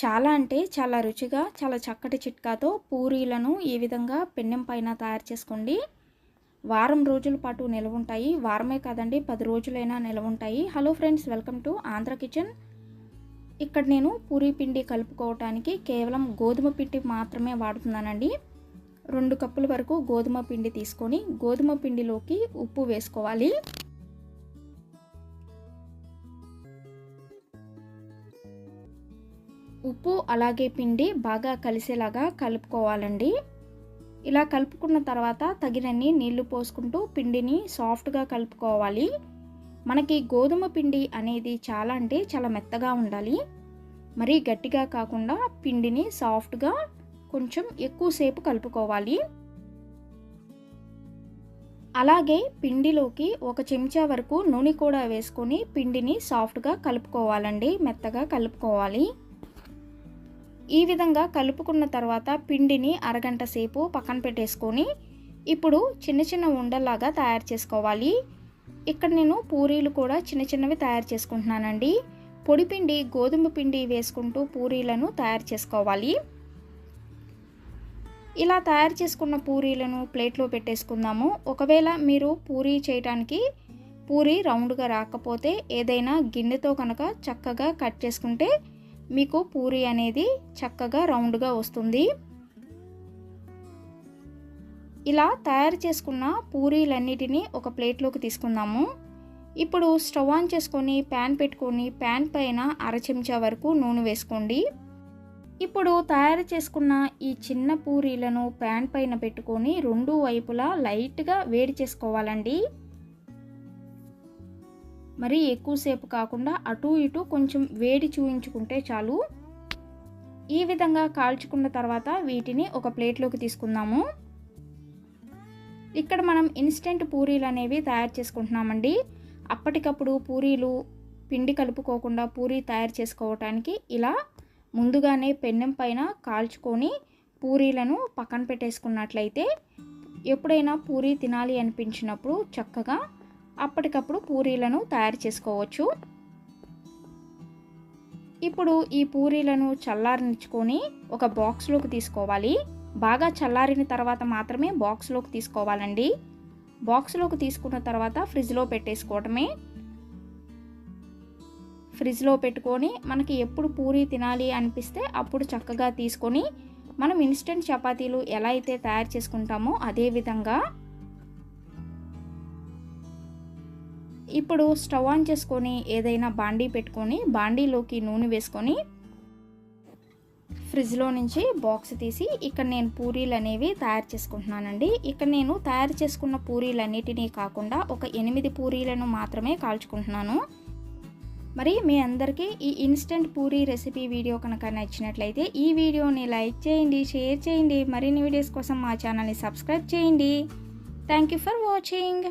చాలా అంటే చాలా రుచిగా చాలా చక్కటి చిట్కాతో పూరీలను ఈ విధంగా పెన్నెం పైన తయారు చేసుకోండి. వారం రోజుల పాటు నిల్వ ఉంటాయి. వారమే కాదండి పది రోజులైనా నిల్వ ఉంటాయి. Hello friends welcome to Andhra kitchen. ఇక్కడ నేను పూరీ పిండి కలుపుకోవటానికి కేవలం గోధుమ పిండి మాత్రమే వాడుతున్నానండి. రెండు కప్పుల వరకు గోధుమ పిండి తీసుకొని గోధుమ పిండిలోకి ఉప్పు వేసుకోవాలి. ఉప్పు అలాగే పిండి బాగా కలిసేలాగా కలుపుకోవాలండి. ఇలా కలుపుకున్న తర్వాత తగినన్ని నీళ్ళు పోసుకుంటూ పిండిని సాఫ్ట్గా కలుపుకోవాలి. మనకి గోధుమ పిండి అనేది చాలా అంటే చాలా మెత్తగా ఉండాలి. మరీ గట్టిగా కాకుండా పిండిని సాఫ్ట్గా కొంచెం ఎక్కువసేపు కలుపుకోవాలి. అలాగే పిండిలోకి ఒక చెంచా వరకు నూనె కూడా వేసుకొని పిండిని సాఫ్ట్గా కలుపుకోవాలండి. మెత్తగా కలుపుకోవాలి. ఈ విధంగా కలుపుకున్న తర్వాత పిండిని అరగంట సేపు పక్కన పెట్టేసుకొని ఇప్పుడు చిన్న చిన్న ఉండల్లాగా తయారు చేసుకోవాలి. ఇక్కడ నేను పూరీలు కూడా చిన్న చిన్నవి తయారు చేసుకుంటున్నానండి. పొడి పిండి గోధుమ పిండి వేసుకుంటూ పూరీలను తయారు చేసుకోవాలి. ఇలా తయారు చేసుకున్న పూరీలను ప్లేట్లో పెట్టేసుకుందాము. ఒకవేళ మీరు పూరీ చేయడానికి పూరీ రౌండ్గా రాకపోతే ఏదైనా గిన్నెతో కనుక చక్కగా కట్ చేసుకుంటే మీకు పూరి అనేది చక్కగా రౌండ్గా వస్తుంది. ఇలా తయారు చేసుకున్న పూరీలన్నిటినీ ఒక ప్లేట్లోకి తీసుకుందాము. ఇప్పుడు స్టవ్ ఆన్ చేసుకొని ప్యాన్ పెట్టుకొని ప్యాన్ పైన అర చెంచా వరకు నూనె వేసుకోండి. ఇప్పుడు తయారు చేసుకున్న ఈ చిన్న పూరీలను ప్యాన్ పైన పెట్టుకొని రెండు వైపులా లైట్గా వేడి చేసుకోవాలండి. మరీ ఎక్కువసేపు కాకుండా అటు ఇటు కొంచెం వేడి చూయించుకుంటే చాలు. ఈ విధంగా కాల్చుకున్న తర్వాత వీటిని ఒక ప్లేట్లోకి తీసుకుందాము. ఇక్కడ మనం ఇన్స్టెంట్ పూరీలు అనేవి తయారు చేసుకుంటున్నామండి. అప్పటికప్పుడు పూరీలు పిండి కలుపుకోకుండా పూరీ తయారు చేసుకోవటానికి ఇలా ముందుగానే పెన్నెం పైన కాల్చుకొని పూరీలను పక్కన పెట్టేసుకున్నట్లయితే ఎప్పుడైనా పూరీ తినాలి అనిపించినప్పుడు చక్కగా అప్పటికప్పుడు పూరీలను తయారు చేసుకోవచ్చు. ఇప్పుడు ఈ పూరీలను చల్లారించుకొని ఒక బాక్స్లోకి తీసుకోవాలి. బాగా చల్లారిన తర్వాత మాత్రమే బాక్స్లోకి తీసుకోవాలండి. బాక్స్లోకి తీసుకున్న తర్వాత ఫ్రిడ్జ్లో పెట్టేసుకోవటమే. ఫ్రిడ్జ్లో పెట్టుకొని మనకి ఎప్పుడు పూరీ తినాలి అనిపిస్తే అప్పుడు చక్కగా తీసుకొని మనం ఇన్స్టెంట్ చపాతీలు ఎలా అయితే తయారు చేసుకుంటామో అదే విధంగా ఇప్పుడు స్టవ్ ఆన్ చేసుకొని ఏదైనా బాండీ పెట్టుకొని బాండీలోకి నూనె వేసుకొని ఫ్రిడ్జ్లో నుంచి బాక్స్ తీసి ఇక్కడ నేను పూరీలు అనేవి తయారు చేసుకుంటున్నానండి. ఇక్కడ నేను తయారు చేసుకున్న పూరీలన్నిటినీ కాకుండా ఒక ఎనిమిది పూరీలను మాత్రమే కాల్చుకుంటున్నాను. మరి మీ అందరికీ ఈ ఇన్స్టెంట్ పూరీ రెసిపీ వీడియో కనుక నచ్చినట్లయితే ఈ వీడియోని లైక్ చేయండి షేర్ చేయండి. మరిన్ని వీడియోస్ కోసం మా ఛానల్ని సబ్స్క్రైబ్ చేయండి. Thank you for watching.